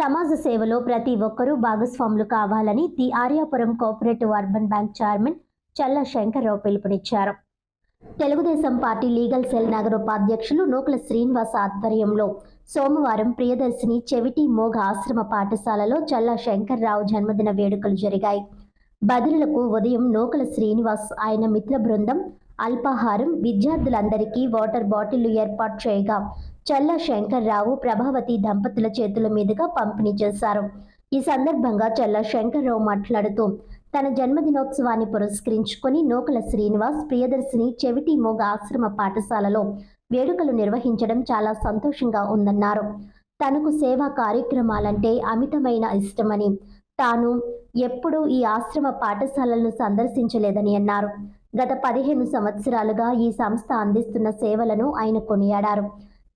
సమాజ సేవలో ప్రతి ఒక్కరూ భాగస్వాములు కావాలని the Aryapuram cooperative urban bank chairman Challa Shankarrao పిలుపునిచ్చారు. తెలుగుదేశం పార్టీ లీగల్ సెల్ నగర ఉపాధ్యక్షులు నూకల శ్రీనివాస్ ఆధ్వర్యంలో సోమవారం ప్రియదర్శిని చెవిటి మోగ ఆశ్రమ పాఠశాలలో చల్ల శంకర్రావు జన్మదిన వేడుకలు జరిగాయి. బదులులకు ఉదయం నూకల శ్రీనివాస్ ఆయన మిత్ర బృందం అల్పాహారం విద్యార్థులందరికీ వాటర్ బాటిళ్ళు ఏర్పాటు చేయగా చల్ల శంకర్రావు ప్రభావతి దంపతుల చేతుల మీదుగా పంపిణీ చేశారు. ఈ సందర్భంగా చల్ల శంకర్రావు మాట్లాడుతూ తన జన్మదినోత్సవాన్ని పురస్కరించుకొని నూకల శ్రీనివాస్ ప్రియదర్శిని చెవిటి మోగ ఆశ్రమ పాఠశాలలో వేడుకలు నిర్వహించడం చాలా సంతోషంగా ఉందన్నారు. తనకు సేవా కార్యక్రమాలంటే అమితమైన ఇష్టమని తాను ఎప్పుడూ ఈ ఆశ్రమ పాఠశాలలను సందర్శించలేదని అన్నారు. గత పదిహేను సంవత్సరాలుగా ఈ సంస్థ అందిస్తున్న సేవలను ఆయన కొనియాడారు.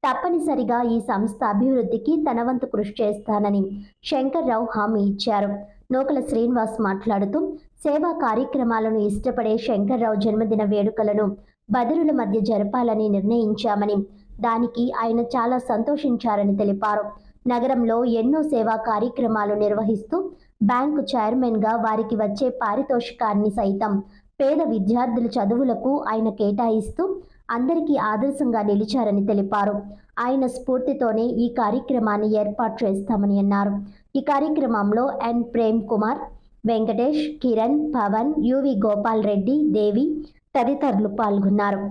తప్పనిసరిగా ఈ సంస్థ అభివృద్ధికి తన వంతు కృషి చేస్తానని శంకర్రావు హామీ ఇచ్చారు. నూకల శ్రీనివాస్ మాట్లాడుతూ సేవా కార్యక్రమాలను ఇష్టపడే శంకర్రావు జన్మదిన వేడుకలను బదిరుల మధ్య జరపాలని నిర్ణయించామని దానికి ఆయన చాలా సంతోషించారని తెలిపారు. నగరంలో ఎన్నో సేవా కార్యక్రమాలు నిర్వహిస్తూ బ్యాంకు చైర్మన్గా వారికి వచ్చే పారితోషికాన్ని సైతం పేద విద్యార్థుల చదువులకు ఆయన కేటాయిస్తూ అందరికీ ఆదర్శంగా నిలిచారని తెలిపారు. ఆయన స్ఫూర్తితోనే ఈ కార్యక్రమాన్ని ఏర్పాటు చేస్తామని అన్నారు. ఈ కార్యక్రమంలో ఎన్. ప్రేమ్ కుమార్ వెంకటేష్ కిరణ్ పవన్ యువి గోపాల్ రెడ్డి దేవి తదితరులు పాల్గొన్నారు.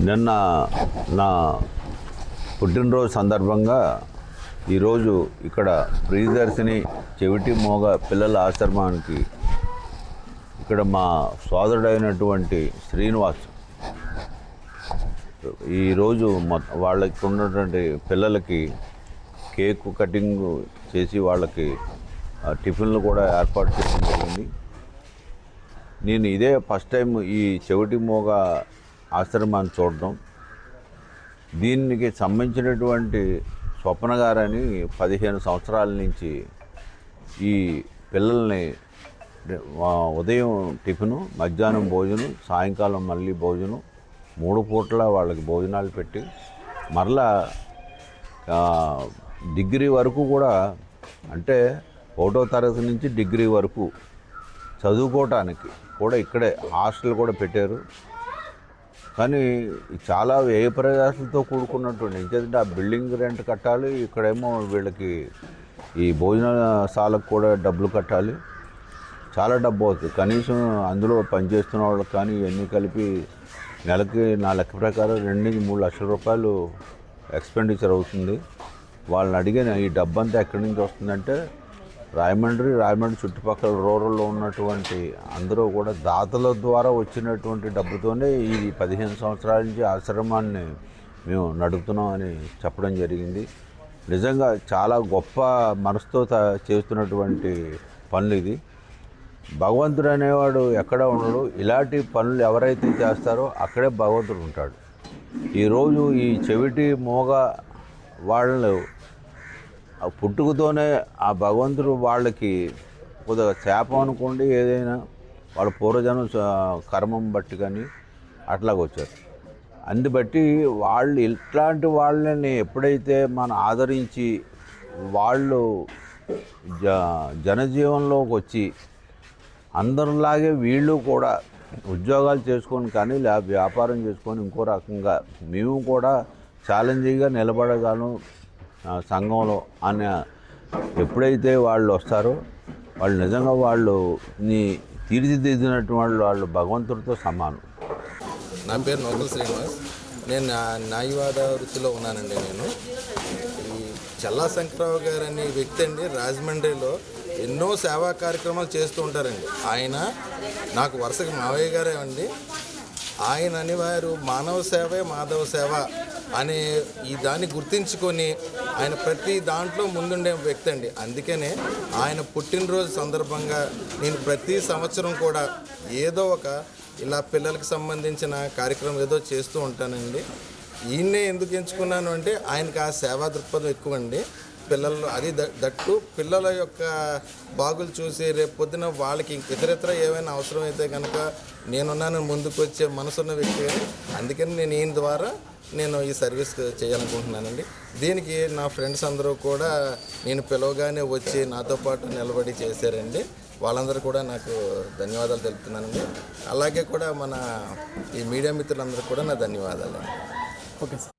నిన్న నా పుట్టినరోజు సందర్భంగా ఈరోజు ఇక్కడ ప్రియదర్శిని చెవిటి మోగ పిల్లల ఆశ్రమానికి ఇక్కడ మా సోదరుడైనటువంటి శ్రీనివాస్ ఈరోజు మొ వాళ్ళకి ఉన్నటువంటి పిల్లలకి కేక్ కటింగ్ చేసి వాళ్ళకి ఆ, టిఫిన్లు కూడా ఏర్పాటు చేయడం జరిగింది. నేను ఇదే ఫస్ట్ టైం ఈ చెవిటి మోగ ఆశ్రమాన్ని చూడడం. దీనికి సంబంధించినటువంటి స్వప్న గారని పదిహేను సంవత్సరాల నుంచి ఈ పిల్లల్ని ఉదయం టిఫిను మధ్యాహ్నం భోజనం సాయంకాలం మళ్ళీ భోజనం మూడు పూట్ల వాళ్ళకి భోజనాలు పెట్టి మరలా డిగ్రీ వరకు కూడా అంటే ఒకటో తరగతి నుంచి డిగ్రీ వరకు చదువుకోవటానికి కూడా ఇక్కడే హాస్టల్ కూడా పెట్టారు. కానీ చాలా వ్యయ ప్రయాసాలతో కూడుకున్నటువంటి ఎందుకంటే ఆ బిల్డింగ్ రెంట్ కట్టాలి ఇక్కడేమో వీళ్ళకి ఈ భోజనశాలకు కూడా డబ్బులు కట్టాలి. చాలా డబ్బు అవుతుంది. కనీసం అందులో పనిచేస్తున్న వాళ్ళకి కానీ ఇవన్నీ కలిపి నెలకి నా లెక్క ప్రకారం రెండు నుంచి మూడు లక్షల రూపాయలు ఎక్స్పెండిచర్ అవుతుంది. వాళ్ళని అడిగిన ఈ డబ్బు అంతా ఎక్కడి నుంచి వస్తుందంటే రాయమండ్రి రాయమండ్రి చుట్టుపక్కల రూరల్లో ఉన్నటువంటి అందరూ కూడా దాతల ద్వారా వచ్చినటువంటి డబ్బుతోనే ఈ పదిహేను సంవత్సరాల నుంచి ఆశ్రమాన్ని మేము నడుపుతున్నామని చెప్పడం జరిగింది. నిజంగా చాలా గొప్ప మనసుతో త- చేస్తున్నటువంటి పనులు ఇది. భగవంతుడు అనేవాడు ఎక్కడ ఉండడు. ఇలాంటి పనులు ఎవరైతే చేస్తారో అక్కడే భగవంతుడు ఉంటాడు. ఈరోజు ఈ చెవిటి మోగ వాళ్ళు పుట్టుకతోనే ఆ భగవంతుడు వాళ్ళకి కొద్దిగా శాపం అనుకోండి ఏదైనా వాళ్ళ పూర్వజనం కర్మం బట్టి కానీ అట్లాగ వచ్చారు. అందుబట్టి వాళ్ళు ఇట్లాంటి వాళ్ళని ఎప్పుడైతే మనం ఆదరించి వాళ్ళు జ జనజీవనంలోకి వచ్చి అందరిలాగే వీళ్ళు కూడా ఉద్యోగాలు చేసుకొని కానీ లేదా వ్యాపారం చేసుకొని ఇంకో రకంగా మేము కూడా ఛాలెంజింగ్గా నిలబడగాను సంఘంలో అనే ఎప్పుడైతే వాళ్ళు వస్తారో వాళ్ళు నిజంగా వాళ్ళు నీ తీర్చిదిద్దినట్టు వాళ్ళు వాళ్ళు భగవంతుడితో సమానం. నా పేరు నోకల్ శ్రీనివాస్. నేను న్యాయవాద వృత్తిలో ఉన్నానండి నేను. ఈ చల్లా శంకరరావు గారు అనే వ్యక్తి అండి రాజమండ్రిలో ఎన్నో సేవా కార్యక్రమాలు చేస్తూ ఉంటారండి. ఆయన నాకు వరుసగా మావయ్య గారే అండి. ఆయన అనేవారు మానవ సేవే మాధవ సేవ అనే ఈ దాన్ని గుర్తించుకొని ఆయన ప్రతి దాంట్లో ముందుండే వ్యక్తి అండి. అందుకనే ఆయన పుట్టినరోజు సందర్భంగా నేను ప్రతి సంవత్సరం కూడా ఏదో ఒక ఇలా పిల్లలకు సంబంధించిన కార్యక్రమం ఏదో చేస్తూ ఉంటానండి. ఈయన్నే ఎందుకు ఎంచుకున్నాను అంటే ఆయనకి ఆ సేవా దృక్పథం ఎక్కువ అండి పిల్లలు అది ద- దట్టు పిల్లల యొక్క బాగులు చూసి రేపు పొద్దున వాళ్ళకి ఇంక ఇతరితర ఏమైనా అవసరం అయితే కనుక నేనున్నాను ముందుకు వచ్చే మనసున్న వ్యక్తి అందుకని నేను ఈయన ద్వారా నేను ఈ సర్వీస్ చేయాలనుకుంటున్నానండి. దీనికి నా ఫ్రెండ్స్ అందరూ కూడా నేను పిలవగానే వచ్చి నాతో పాటు నిలబడి చేశారండి. వాళ్ళందరూ కూడా నాకు ధన్యవాదాలు తెలుపుతున్నానండి. అలాగే కూడా మన ఈ మీడియా మిత్రులందరూ కూడా నా ధన్యవాదాలు ఓకే సార్.